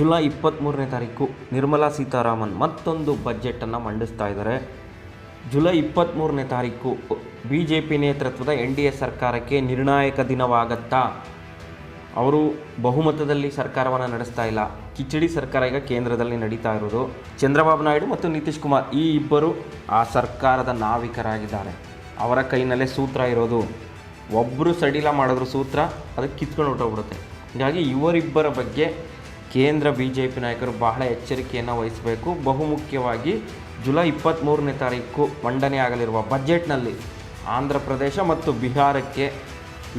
July ಇಪ್ಪತ್ತ್ಮೂರನೇ ತಾರೀಕು ನಿರ್ಮಲಾ ಸೀತಾರಾಮನ್ ಮತ್ತೊಂದು ಬಜೆಟನ್ನು ಮಂಡಿಸ್ತಾ ಇದ್ದಾರೆ. ಜುಲೈ ಇಪ್ಪತ್ತ್ಮೂರನೇ ತಾರೀಕು ಬಿ ಜೆ ಪಿ ನೇತೃತ್ವದ ಎನ್ ಡಿ ಎ ಸರ್ಕಾರಕ್ಕೆ ನಿರ್ಣಾಯಕ ದಿನವಾಗತ್ತಾ? ಅವರು ಬಹುಮತದಲ್ಲಿ ಸರ್ಕಾರವನ್ನು ನಡೆಸ್ತಾ ಇಲ್ಲ. ಕಿಚಡಿ ಸರ್ಕಾರ ಈಗ ಕೇಂದ್ರದಲ್ಲಿ ನಡೀತಾ ಇರೋದು ಚಂದ್ರಬಾಬು ನಾಯ್ಡು ಮತ್ತು ನಿತೀಶ್ ಕುಮಾರ್ ಈ ಇಬ್ಬರು ಆ ಸರ್ಕಾರದ ನಾವಿಕರಾಗಿದ್ದಾರೆ. ಅವರ ಕೈನಲ್ಲೇ ಸೂತ್ರ ಇರೋದು. ಒಬ್ಬರು ಸಡಿಲ ಮಾಡಿದ್ರು ಸೂತ್ರ, ಅದಕ್ಕೆ ಕಿತ್ಕೊಂಡು ಹೊರಟೋಗ್ಬಿಡುತ್ತೆ. ಹೀಗಾಗಿ ಇವರಿಬ್ಬರ ಬಗ್ಗೆ ಕೇಂದ್ರ ಬಿ ಜೆ ಪಿ ನಾಯಕರು ಬಹಳ ಎಚ್ಚರಿಕೆಯನ್ನು ವಹಿಸಬೇಕು. ಬಹುಮುಖ್ಯವಾಗಿ ಜುಲೈ ಇಪ್ಪತ್ತ್ಮೂರನೇ ತಾರೀಕು ಮಂಡನೆ ಆಗಲಿರುವ ಬಜೆಟ್ನಲ್ಲಿ ಆಂಧ್ರ ಪ್ರದೇಶ ಮತ್ತು ಬಿಹಾರಕ್ಕೆ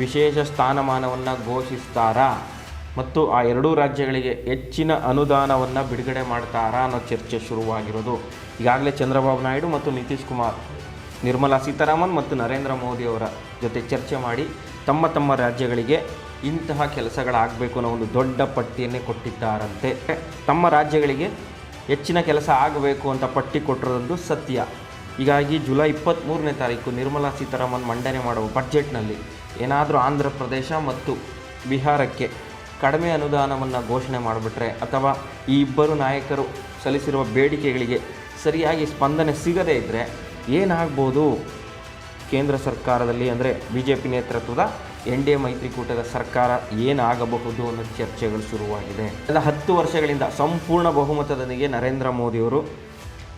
ವಿಶೇಷ ಸ್ಥಾನಮಾನವನ್ನು ಘೋಷಿಸ್ತಾರಾ? ಮತ್ತು ಆ ಎರಡೂ ರಾಜ್ಯಗಳಿಗೆ ಹೆಚ್ಚಿನ ಅನುದಾನವನ್ನು ಬಿಡುಗಡೆ ಮಾಡ್ತಾರಾ ಅನ್ನೋ ಚರ್ಚೆ ಶುರುವಾಗಿರೋದು ಈಗಾಗಲೇ ಚಂದ್ರಬಾಬು ನಾಯ್ಡು ಮತ್ತು ನಿತೀಶ್ ಕುಮಾರ್, ನಿರ್ಮಲಾ ಸೀತಾರಾಮನ್ ಮತ್ತು ನರೇಂದ್ರ ಮೋದಿ ಅವರ ಜೊತೆ ಚರ್ಚೆ ಮಾಡಿ ತಮ್ಮ ತಮ್ಮ ರಾಜ್ಯಗಳಿಗೆ ಇಂತಹ ಕೆಲಸಗಳಾಗಬೇಕು ಅನ್ನೋ ಒಂದು ದೊಡ್ಡ ಪಟ್ಟಿಯನ್ನೇ ಕೊಟ್ಟಿದ್ದಾರಂತೆ. ತಮ್ಮ ರಾಜ್ಯಗಳಿಗೆ ಹೆಚ್ಚಿನ ಕೆಲಸ ಆಗಬೇಕು ಅಂತ ಪಟ್ಟಿ ಕೊಟ್ಟಿರೋದೊಂದು ಸತ್ಯ. ಹೀಗಾಗಿ ಜುಲೈ ಇಪ್ಪತ್ತ್ಮೂರನೇ ತಾರೀಕು ನಿರ್ಮಲಾ ಸೀತಾರಾಮನ್ ಮಂಡನೆ ಮಾಡುವ ಬಜೆಟ್ನಲ್ಲಿ ಏನಾದರೂ ಆಂಧ್ರ ಪ್ರದೇಶ ಮತ್ತು ಬಿಹಾರಕ್ಕೆ ಕಡಿಮೆ ಅನುದಾನವನ್ನು ಘೋಷಣೆ ಮಾಡಿಬಿಟ್ರೆ ಅಥವಾ ಈ ಇಬ್ಬರು ನಾಯಕರು ಸಲ್ಲಿಸಿರುವ ಬೇಡಿಕೆಗಳಿಗೆ ಸರಿಯಾಗಿ ಸ್ಪಂದನೆ ಸಿಗದೇ ಇದ್ದರೆ ಏನಾಗ್ಬೋದು? ಕೇಂದ್ರ ಸರ್ಕಾರದಲ್ಲಿ ಅಂದರೆ ಬಿ ಜೆ ಪಿ ನೇತೃತ್ವದ ಎನ್ ಡಿ ಎ ಮೈತ್ರಿಕೂಟದ ಸರ್ಕಾರ ಏನಾಗಬಹುದು ಅನ್ನೋ ಚರ್ಚೆಗಳು ಶುರುವಾಗಿದೆ. ಕಳೆದ ಹತ್ತು ವರ್ಷಗಳಿಂದ ಸಂಪೂರ್ಣ ಬಹುಮತದೊಂದಿಗೆ ನರೇಂದ್ರ ಮೋದಿಯವರು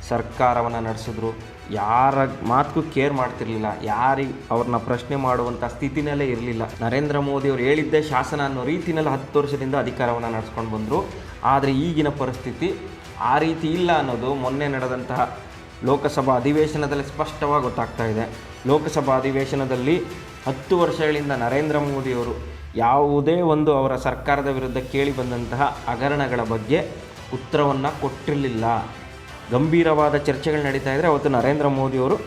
ಸರ್ಕಾರವನ್ನು ನಡೆಸಿದ್ರು. ಯಾರ ಮಾತಕ್ಕೂ ಕೇರ್ ಮಾಡ್ತಿರ್ಲಿಲ್ಲ. ಯಾರಿಗೆ ಅವ್ರನ್ನ ಪ್ರಶ್ನೆ ಮಾಡುವಂಥ ಸ್ಥಿತಿನಲ್ಲೇ ಇರಲಿಲ್ಲ. ನರೇಂದ್ರ ಮೋದಿಯವರು ಹೇಳಿದ್ದೇ ಶಾಸನ ಅನ್ನೋ ರೀತಿಯಲ್ಲಿ ಹತ್ತು ವರ್ಷದಿಂದ ಅಧಿಕಾರವನ್ನು ನಡೆಸ್ಕೊಂಡು ಬಂದರು. ಆದರೆ ಈಗಿನ ಪರಿಸ್ಥಿತಿ ಆ ರೀತಿ ಇಲ್ಲ ಅನ್ನೋದು ಮೊನ್ನೆ ನಡೆದಂತಹ ಲೋಕಸಭಾ ಅಧಿವೇಶನದಲ್ಲಿ ಸ್ಪಷ್ಟವಾಗಿ ಗೊತ್ತಾಗ್ತಾ ಇದೆ. ಲೋಕಸಭಾ ಅಧಿವೇಶನದಲ್ಲಿ ಹತ್ತು ವರ್ಷಗಳಿಂದ ನರೇಂದ್ರ ಮೋದಿಯವರು ಯಾವುದೇ ಒಂದು ಅವರ ಸರ್ಕಾರದ ವಿರುದ್ಧ ಕೇಳಿ ಬಂದಂತಹ ಹಗರಣಗಳ ಬಗ್ಗೆ ಉತ್ತರವನ್ನು ಕೊಟ್ಟಿರಲಿಲ್ಲ. ಗಂಭೀರವಾದ ಚರ್ಚೆಗಳು ನಡೀತಾ ಇದ್ದರೆ ಅವತ್ತು ನರೇಂದ್ರ ಮೋದಿಯವರು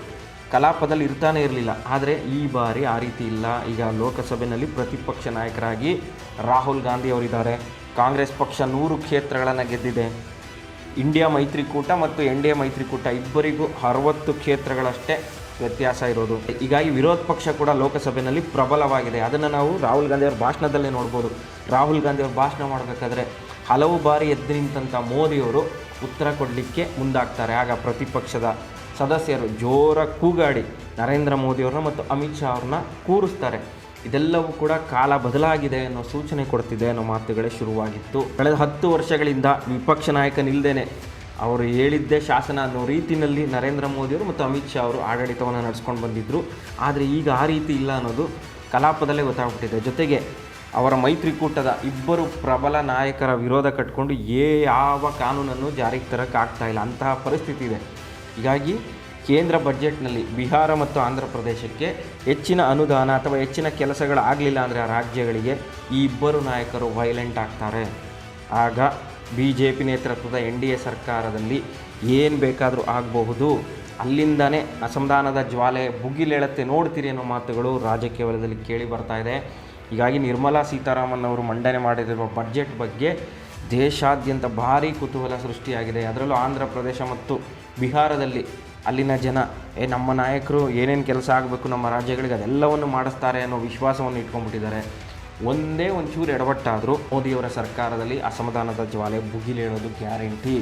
ಕಲಾಪದಲ್ಲಿ ಇರ್ತಾನೆ ಇರಲಿಲ್ಲ. ಆದರೆ ಈ ಬಾರಿ ಆ ರೀತಿ ಇಲ್ಲ. ಈಗ ಲೋಕಸಭೆಯಲ್ಲಿ ಪ್ರತಿಪಕ್ಷ ನಾಯಕರಾಗಿ ರಾಹುಲ್ ಗಾಂಧಿ ಅವರಿದ್ದಾರೆ. ಕಾಂಗ್ರೆಸ್ ಪಕ್ಷ ನೂರು ಕ್ಷೇತ್ರಗಳನ್ನು ಗೆದ್ದಿದೆ. ಇಂಡಿಯಾ ಮೈತ್ರಿಕೂಟ ಮತ್ತು ಎನ್ ಡಿ ಎ ಮೈತ್ರಿಕೂಟ ಇಬ್ಬರಿಗೂ ಅರವತ್ತು ಕ್ಷೇತ್ರಗಳಷ್ಟೇ ವ್ಯತ್ಯಾಸ ಇರೋದು. ಹೀಗಾಗಿ ವಿರೋಧ ಪಕ್ಷ ಕೂಡ ಲೋಕಸಭೆಯಲ್ಲಿ ಪ್ರಬಲವಾಗಿದೆ. ಅದನ್ನು ನಾವು ರಾಹುಲ್ ಗಾಂಧಿ ಅವ್ರ ಭಾಷಣದಲ್ಲೇ ನೋಡ್ಬೋದು. ರಾಹುಲ್ ಗಾಂಧಿ ಅವರು ಭಾಷಣ ಮಾಡಬೇಕಾದ್ರೆ ಹಲವು ಬಾರಿ ಎದ್ದು ನಿಂತಹ ಮೋದಿಯವರು ಉತ್ತರ ಕೊಡಲಿಕ್ಕೆ ಮುಂದಾಗ್ತಾರೆ. ಆಗ ಪ್ರತಿಪಕ್ಷದ ಸದಸ್ಯರು ಜೋರ ಕೂಗಾಡಿ ನರೇಂದ್ರ ಮೋದಿಯವ್ರನ್ನ ಮತ್ತು ಅಮಿತ್ ಶಾ ಅವ್ರನ್ನ ಕೂರಿಸ್ತಾರೆ. ಇದೆಲ್ಲವೂ ಕೂಡ ಕಾಲ ಬದಲಾಗಿದೆ ಅನ್ನೋ ಸೂಚನೆ ಕೊಡ್ತಿದೆ ಅನ್ನೋ ಮಾತುಗಳೇ ಶುರುವಾಗಿತ್ತು. ಕಳೆದ ಹತ್ತು ವರ್ಷಗಳಿಂದ ವಿಪಕ್ಷ ನಾಯಕನಿಲ್ಲದೇನೆ ಅವರು ಹೇಳಿದ್ದೇ ಶಾಸನ ಅನ್ನೋ ರೀತಿಯಲ್ಲಿ ನರೇಂದ್ರ ಮೋದಿಯವರು ಮತ್ತು ಅಮಿತ್ ಶಾ ಅವರು ಆಡಳಿತವನ್ನು ನಡೆಸ್ಕೊಂಡು ಬಂದಿದ್ದರು ಆದರೆ ಈಗ ಆ ರೀತಿ ಇಲ್ಲ ಅನ್ನೋದು ಕಲಾಪದಲ್ಲೇ ಗೊತ್ತಾಗ್ಬಿಟ್ಟಿದೆ. ಜೊತೆಗೆ ಅವರ ಮೈತ್ರಿಕೂಟದ ಇಬ್ಬರು ಪ್ರಬಲ ನಾಯಕರ ವಿರೋಧ ಕಟ್ಕೊಂಡು ಏ ಯಾವ ಕಾನೂನನ್ನು ಜಾರಿಗೆ ತರೋಕ್ಕಾಗ್ತಾ ಇಲ್ಲ. ಅಂತಹ ಪರಿಸ್ಥಿತಿ ಇದೆ. ಹೀಗಾಗಿ ಕೇಂದ್ರ ಬಜೆಟ್ನಲ್ಲಿ ಬಿಹಾರ ಮತ್ತು ಆಂಧ್ರ ಪ್ರದೇಶಕ್ಕೆ ಹೆಚ್ಚಿನ ಅನುದಾನ ಅಥವಾ ಹೆಚ್ಚಿನ ಕೆಲಸಗಳಾಗಲಿಲ್ಲ ಅಂದರೆ ಆ ರಾಜ್ಯಗಳಿಗೆ ಈ ಇಬ್ಬರು ನಾಯಕರು ವೈಲೆಂಟ್ ಆಗ್ತಾರೆ. ಆಗ ಬಿ ಜೆ ಪಿ ನೇತೃತ್ವದ ಎನ್ ಡಿ ಎ ಸರ್ಕಾರದಲ್ಲಿ ಏನು ಬೇಕಾದರೂ ಆಗಬಹುದು. ಅಲ್ಲಿಂದನೇ ಅಸಮಾಧಾನದ ಜ್ವಾಲೆ ಬುಗಿಲೇಳತ್ತೆ ನೋಡ್ತೀರಿ ಅನ್ನೋ ಮಾತುಗಳು ರಾಜಕೀಯ ವಲಯದಲ್ಲಿ ಕೇಳಿ ಬರ್ತಾ ಇದೆ. ಹೀಗಾಗಿ ನಿರ್ಮಲಾ ಸೀತಾರಾಮನ್ ಅವರು ಮಂಡನೆ ಮಾಡಿರುವ ಬಜೆಟ್ ಬಗ್ಗೆ ದೇಶಾದ್ಯಂತ ಭಾರೀ ಕುತೂಹಲ ಸೃಷ್ಟಿಯಾಗಿದೆ. ಅದರಲ್ಲೂ ಆಂಧ್ರ ಪ್ರದೇಶ ಮತ್ತು ಬಿಹಾರದಲ್ಲಿ ಅಲ್ಲಿನ ಜನ, ಏ, ನಮ್ಮ ನಾಯಕರು ಏನೇನು ಕೆಲಸ ಆಗಬೇಕು ನಮ್ಮ ರಾಜ್ಯಗಳಿಗೆ ಅದೆಲ್ಲವನ್ನು ಮಾಡಿಸ್ತಾರೆ ಅನ್ನೋ ವಿಶ್ವಾಸವನ್ನು ಇಟ್ಕೊಂಡ್ಬಿಟ್ಟಿದ್ದಾರೆ. ಒಂದೇ ಒಂಚೂರು ಎಡವಟ್ಟಾದರೂ ಮೋದಿಯವರ ಸರ್ಕಾರದಲ್ಲಿ ಅಸಮಾಧಾನದ ಜ್ವಾಲೆ ಭುಗಿಲೇಳೋದು ಗ್ಯಾರಂಟಿ.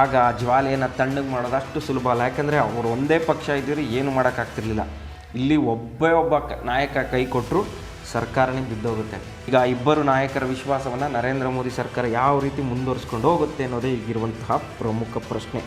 ಆಗ ಜ್ವಾಲೆಯನ್ನು ತಣ್ಣಗೆ ಮಾಡೋದು ಅಷ್ಟು ಸುಲಭ ಅಲ್ಲ. ಯಾಕಂದರೆ ಅವರು ಒಂದೇ ಪಕ್ಷ ಇದ್ದೀರಿ ಏನು ಮಾಡೋಕ್ಕಾಗ್ತಿರ್ಲಿಲ್ಲ. ಇಲ್ಲಿ ಒಬ್ಬೇ ಒಬ್ಬ ನಾಯಕ ಕೈ ಕೊಟ್ಟರು ಸರ್ಕಾರನೇ ಬಿದ್ದೋಗುತ್ತೆ. ಈಗ ಇಬ್ಬರು ನಾಯಕರ ವಿಶ್ವಾಸವನ್ನು ನರೇಂದ್ರ ಮೋದಿ ಸರ್ಕಾರ ಯಾವ ರೀತಿ ಮುಂದುವರಿಸ್ಕೊಂಡು ಹೋಗುತ್ತೆ ಅನ್ನೋದೇ ಈಗಿರುವಂತಹ ಪ್ರಮುಖ ಪ್ರಶ್ನೆ.